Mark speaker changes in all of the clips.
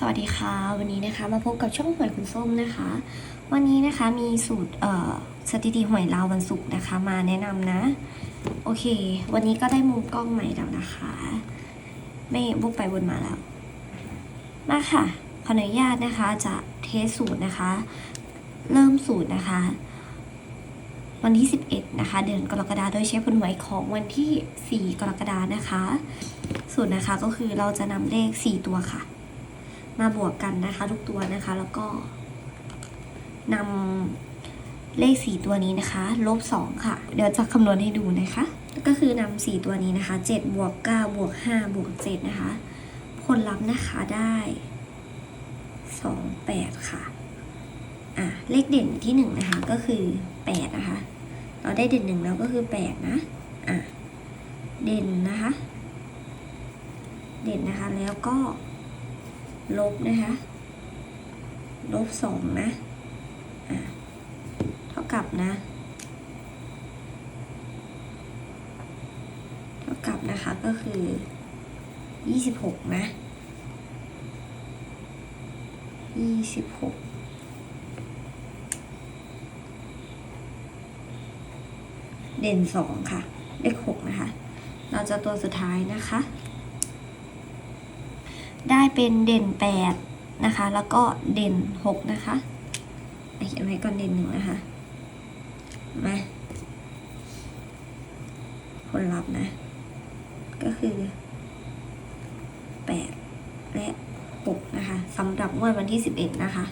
Speaker 1: สวัสดีค่ะ วันนี้นะคะมาพบกับช่องหวยคุณส้มนะคะ วันนี้นะคะมีสูตรเอ่อสถิติหวยลาววันศุกร์นะคะ มาแนะนำนะ โอเค วันนี้ก็ได้มุมกล้องใหม่แล้วนะคะ ไม่บุกไปวนมาแล้วมาค่ะขออนุญาตนะคะจะเทสสูตรนะคะ เริ่มสูตรนะคะ วันที่ 11 นะคะ เดือนกรกฎาคมโดยใช้ผลหวยของวันที่ 4 กรกฎาคมนะคะ สูตรนะคะก็คือเราจะนำเลข 4 ตัวค่ะ มาบวกกันนะคะ ทุกตัวนะคะ แล้วก็นำเลข 4 ตัวนี้นะคะ ลบ 2 ค่ะ เดี๋ยวจะคำนวณให้ดูนะคะ ก็คือนำ4ตัวนี้นะคะ7บวก9บวก5บวก7นะคะ ผลลัพธ์นะคะได้ 2 8 ค่ะ อะ เลขเด่นที่ 1 นะคะ ก็คือ 8 นะคะ เราได้เด่นหนึ่งแล้วก็คือ 8 นะ อะ เด่นนะคะ เด่นนะคะแล้วก็ ลบนะคะลบสองนะอะเท่ากับนะ เท่ากับนะคะก็คือยี่สิบหกนะยี่สิบหกเด่นสองค่ะ เลขหกนะคะ เราจะตัวสุดท้ายนะคะ ได้เป็นเด่นแปดนะคะ แล้วก็เด่นหกนะคะเขียนไว้ก่อนเด่นหนึ่งนะคะ มาผลลัพธ์นะ ก็คือแปดและหกนะคะสำหรับงวดวันที่สิบเอ็ดนะคะ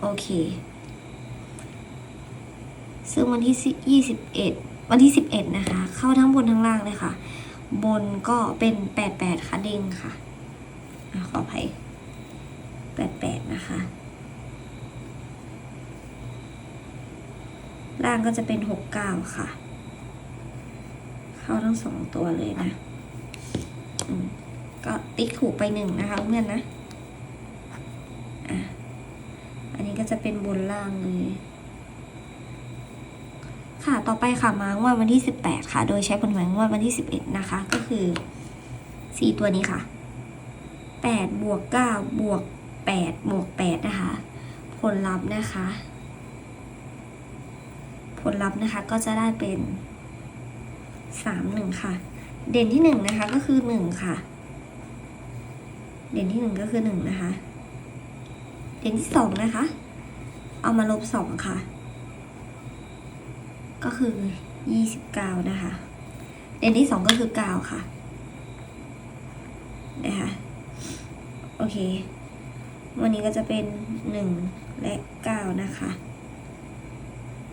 Speaker 1: โอเค ซึ่งวันที่ยี่สิบเอ็ดวันที่สิบเอ็ดนะคะ เข้าทั้งบนทั้งล่างเลยค่ะ บนก็เป็นแปดแปดค่ะเด้งค่ะ ขออภัยแปดแปดนะคะ ล่างก็จะเป็นหกเก้าค่ะ เข้าทั้งสองตัวเลยนะก็ติ๊กถูกไปหนึ่งนะคะเพื่อนนะอันนี้ก็จะเป็นบนล่างเลยค่ะ ต่อไปค่ะมางวดวันที่ 18 ค่ะ โดยใช้ผลหวยงวดวันที่ 11 นะคะ ก็คือ 4 ตัวนี้ค่ะ 8บวก9บวก8บวก8นะคะ ผลลัพธ์นะคะ ผลลัพธ์นะคะก็จะได้เป็น 3 1 ค่ะ เด่นที่ 1 นะคะก็คือ 1 ค่ะ เด่นที่ 1 ก็คือ 1 นะคะ เด่นที่ 2 นะคะ เอามาลบ 2 ค่ะ ก็คือยี่สิบเก้านะคะ เด่นที่สองก็คือเก้าค่ะนะคะ โอเค วันนี้ก็จะเป็นหนึ่งและเก้านะคะ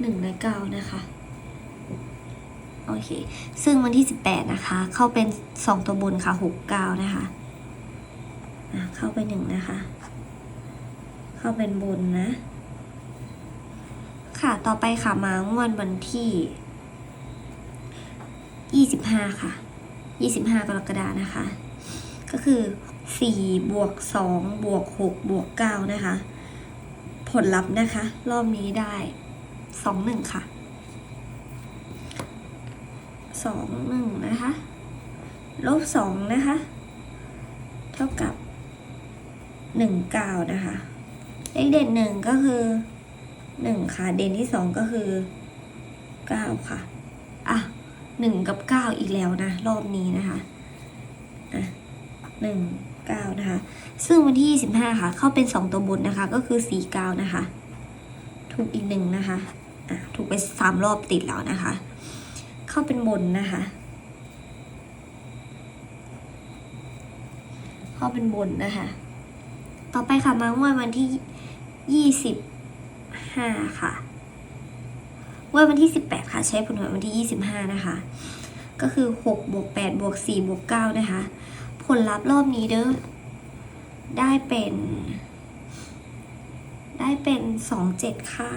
Speaker 1: หนึ่งและเก้านะคะโอเค ซึ่งวันที่สิบแปดนะคะ เข้าเป็นสองตัวบนค่ะหกเก้านะคะะเข้าไปหนึ่งนะคะ เข้าเป็นบนนะ ค่ะ ต่อไปค่ะมางวดวันที่25ค่ะ25กรกฎานะคะ ก็คือ 4 บวก 2 บวก 6 บวก 9 นะคะ ผลลัพธ์นะคะ รอบนี้ได้ 2 1 ค่ะ 2 1 นะคะ ลบ 2 นะคะ เท่ากับ 1 9 นะคะ เลขเด่นหนึ่งก็คือหนึ่งค่ะ เด่นที่สองก็คือเก้าค่ะ อะหนึ่งกับเก้าอีกแล้วนะ รอบนี้นะคะอะหนึ่ง เก้านะคะ ซึ่งวันที่ยี่สิบห้าค่ะ เข้าเป็นสองตัวบนนะคะ ก็คือสีก้านะคะ ถูกอีกหนึ่งนะคะ อะ ถูกไปสามรอบติดแล้วนะคะ เข้าเป็นบนนะคะ เข้าเป็นบนนะคะ ต่อไปค่ะมางวดวันที่ยี่สิบห้าค่ะว่าวันที่สิบแปดค่ะ ใช้ผลหวยวันที่ยี่สิบห้านะคะ ก็คือหกบวกแปดบวกสี่บวกเก้านะคะ ผลลัพธ์รอบนี้เด้อ ได้เป็น ได้เป็นสองเจ็ดค่ะ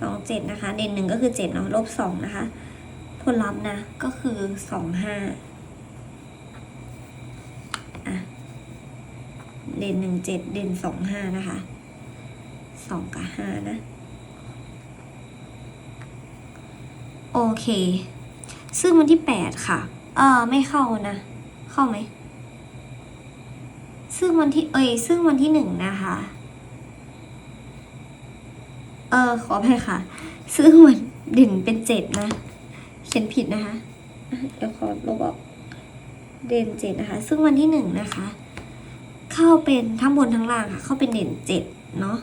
Speaker 1: สองเจ็ดนะคะ เด่นหนึ่งก็คือเจ็ดเนาะลบสองนะคะ ผลลัพธ์นะก็คือสองห้าอะเด่นหนึ่งเจ็ดเด่นสองห้านะคะสองกับห้านะ โอเค ซึ่งวันที่แปดค่ะ เออไม่เข้านะ เข้าไหม ซึ่งวันที่เอ้ยซึ่งวันที่หนึ่งนะคะ เออขออภัยค่ะ ซึ่งวันเด่นเป็นเจ็ดนะ เขียนผิดนะคะเดี๋ยวขอลบออกเด่นเจ็ดนะคะ ซึ่งวันที่หนึ่งนะคะ เข้าเป็นทั้งบนทั้งล่างค่ะ เข้าเป็นเด่นเจ็ดเนาะ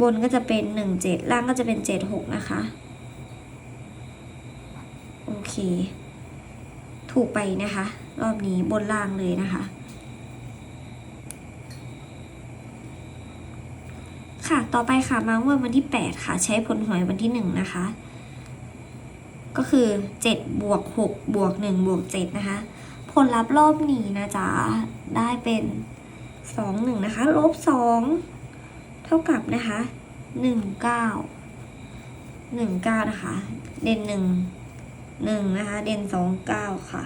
Speaker 1: บนก็จะเป็นหนึ่งเจ็ดล่างก็จะเป็นเจ็ดหกนะคะโอเค ถูกไปนะคะ รอบนี้บนล่างเลยนะคะ ต่อไปค่ะมางวดวันที่ 8 ค่ะ ใช้ผลหวยวันที่ 1 นะคะ ก็คือ 7 บวก 6 บวก 1 บวก 7 นะคะ ผลลัพธ์รอบนี้นะจ๊ะ ได้เป็น 2 1 นะคะ ลบ 2 เท่ากับนะคะ 1 9 1 9 นะคะ เด่น 1 1 นะคะ เด่น 2 9 ค่ะ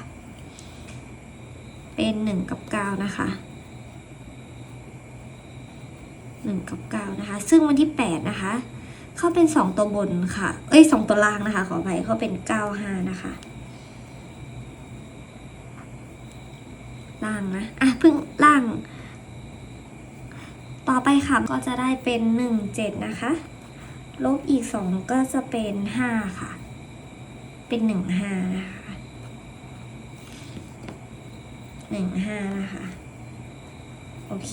Speaker 1: เป็น 1 กับ 9 นะคะ หนึ่งกับเก้านะคะ ซึ่งวันที่แปดนะคะ เข้าเป็นสองตัวบนค่ะ เอ้ยสองตัวล่างนะคะ ขออภัยเข้าเป็นเก้าห้านะคะ ล่างนะ อะเพิ่งล่าง ต่อไปค่ะ ก็จะได้เป็นหนึ่งเจ็ดนะคะ ลบอีกสองก็จะเป็นห้าค่ะ เป็นหนึ่งห้านะคะหนึ่งห้านะคะ โอเค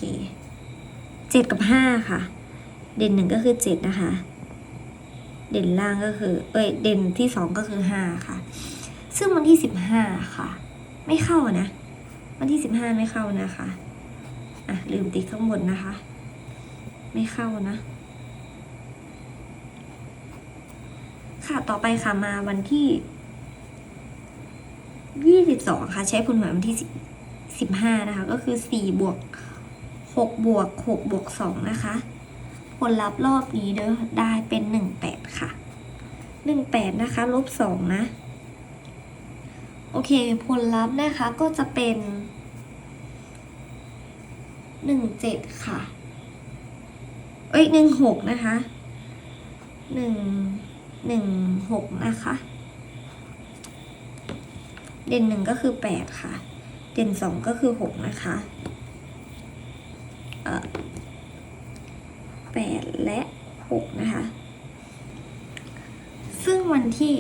Speaker 1: เจ็ดกับห้าค่ะ เด่นหนึ่งก็คือเจ็ดนะคะ เด่นล่างก็คือ เอ้ย เด่นที่สองก็คือห้าค่ะ ซึ่งวันที่สิบห้าค่ะ ไม่เข้านะ วันที่สิบห้าไม่เข้านะคะ อะ ลืมติ๊กข้างบนนะคะ ไม่เข้านะ ค่ะ ต่อไปค่ะมาวันที่ยี่สิบสองค่ะ ใช้ผลหวยวันที่สิบห้านะคะ ก็คือสี่บวก หกบวกหกบวกสองนะคะ ผลลัพธ์รอบนี้เด้อได้เป็นหนึ่งแปดค่ะหนึ่งแปดนะคะ ลบสองนะ โอเค ผลลัพธ์นะคะก็จะเป็นหนึ่งเจ็ดค่ะ เอ้ยหนึ่งหกนะคะหนึ่งหนึ่งหกนะคะ เด่นหนึ่งก็คือแปดค่ะ เด่นสองก็คือหกนะคะ แปดและหกนะคะ ซึ่งวันที่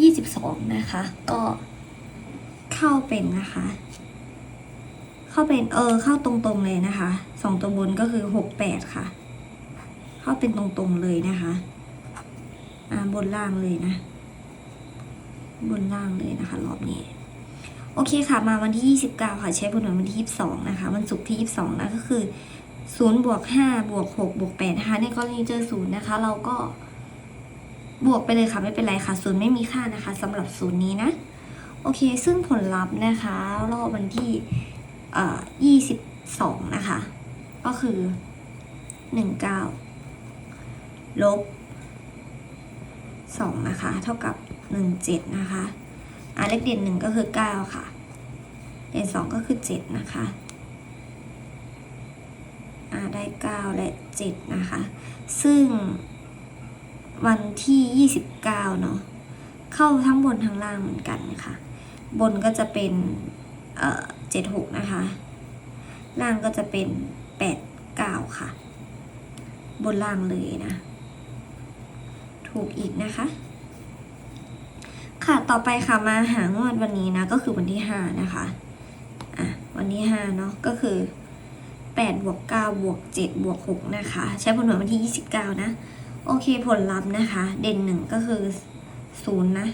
Speaker 1: ยี่สิบสองนะคะ ก็เข้าเป็นนะคะ เข้าเป็นเออเข้าตรงๆเลยนะคะสองตัวบนก็คือหกแปดค่ะ เข้าเป็นตรงๆเลยนะคะอ่าบนล่างเลยนะ บนล่างเลยนะคะ รอบนี้ โอเคค่ะ มาวันที่ 29 ค่ะ ใช้บนวันที่ 22 นะคะ วันศุกร์ที่ 22 นะ ก็คือ0บวก5บวก6บวก8นะคะ ในกรณีเจอ0นะคะ เราก็บวกไปเลยค่ะ ไม่เป็นไรค่ะ0ไม่มีค่านะคะสำหรับ0นี้นะ โอเค ซึ่งผลลัพธ์นะคะ รอบวันที่เอ่อ22 นะคะ ก็คือ 19 ลบ2นะคะ เท่ากับ 17 นะคะ อ่าเลขเด่นหนึ่งก็คือเก้าค่ะ เด่นสองก็คือเจ็ดนะคะอ่าได้เก้าและเจ็ดนะคะ ซึ่งวันที่ยี่สิบเก้าเนาะเข้าทั้งบนทั้งล่างเหมือนกันค่ะ บนก็จะเป็นเอ่อเจ็ดหกนะคะ ล่างก็จะเป็นแปดเก้าค่ะ บนล่างเลยนะ ถูกอีกนะคะ ค่ะ ต่อไปค่ะมาหางวดวันนี้นะก็คือวันที่ห้านะคะ อะวันที่ห้าเนาะก็คือแปดบวกเก้าบวกเจ็ดบวกหกนะคะ ใช้ผลหวยวันที่ยี่สิบเก้านะ โอเคผลลัพธ์นะคะ เด่นหนึ่งก็คือศูนย์นะ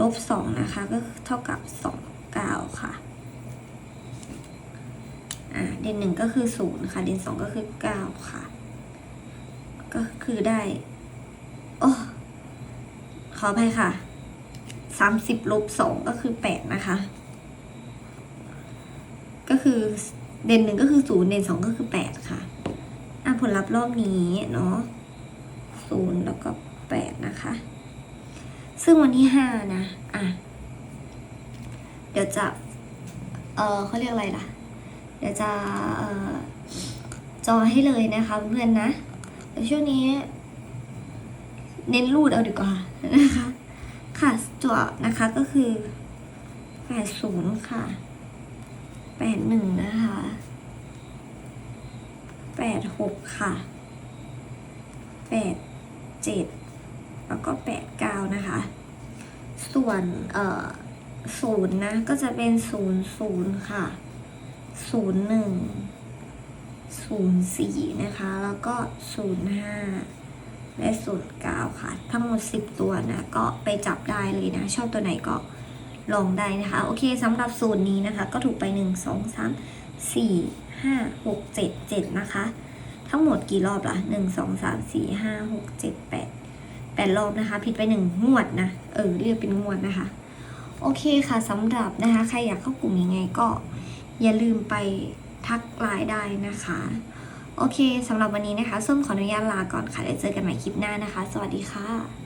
Speaker 1: ลบสองนะคะ ก็เท่ากับสองเก้าค่ะ อ่าเด่นหนึ่งก็คือศูนย์ค่ะ เด่นสองก็คือเก้าค่ะ ก็คือได้ โอ้ ขออภัยค่ะสามสิบลบสองก็คือแปดนะคะ ก็คือเด่นหนึ่งก็คือศูนย์เด่นสองก็คือแปดค่ะ อะผลลัพธ์รอบนี้เนาะศูนย์แล้วก็แปดนะคะ ซึ่งวันที่ห้านะ อะ เดี๋ยวจะ เออเขาเรียกอะไรล่ะ เดี๋ยวจะ เออจอให้เลยนะคะเพื่อนนะแต่ช่วงนี้ เน้นรูดเอาดีกว่านะคะ ค่ะจั่วนะคะก็คือแปดศูนย์ค่ะแปดหนึ่งนะคะแปดหกค่ะแปดเจ็ดแล้วก็แปดเก้านะคะ ส่วนเอ่อศูนย์นะก็จะเป็นศูนย์ศูนย์ค่ะศูนย์หนึ่งศูนย์สี่นะคะ แล้วก็ศูนย์ห้า และศูนย์เก้าค่ะ ทั้งหมดสิบตัวนะ ก็ไปจับได้เลยนะ ชอบตัวไหนก็ลองได้นะคะ โอเคสำหรับสูตรนี้นะคะ ก็ถูกไปหนึ่งสองสามสี่ห้าหกเจ็ดเจ็ดนะคะ ทั้งหมดกี่รอบละหนึ่งสองสามสี่ห้าหกเจ็ดแปดแปดรอบนะคะ ผิดไปหนึ่งงวดนะ เออ เรียกเป็นงวดนะคะ โอเคค่ะสำหรับนะคะ ใครอยากเข้ากลุ่มยังไงก็อย่าลืมไปทักไลน์ได้นะคะ โอเคสำหรับวันนี้นะคะ ส้มขออนุญาตลาก่อนค่ะแล้วเจอกันใหม่คลิปหน้านะคะ สวัสดีค่ะ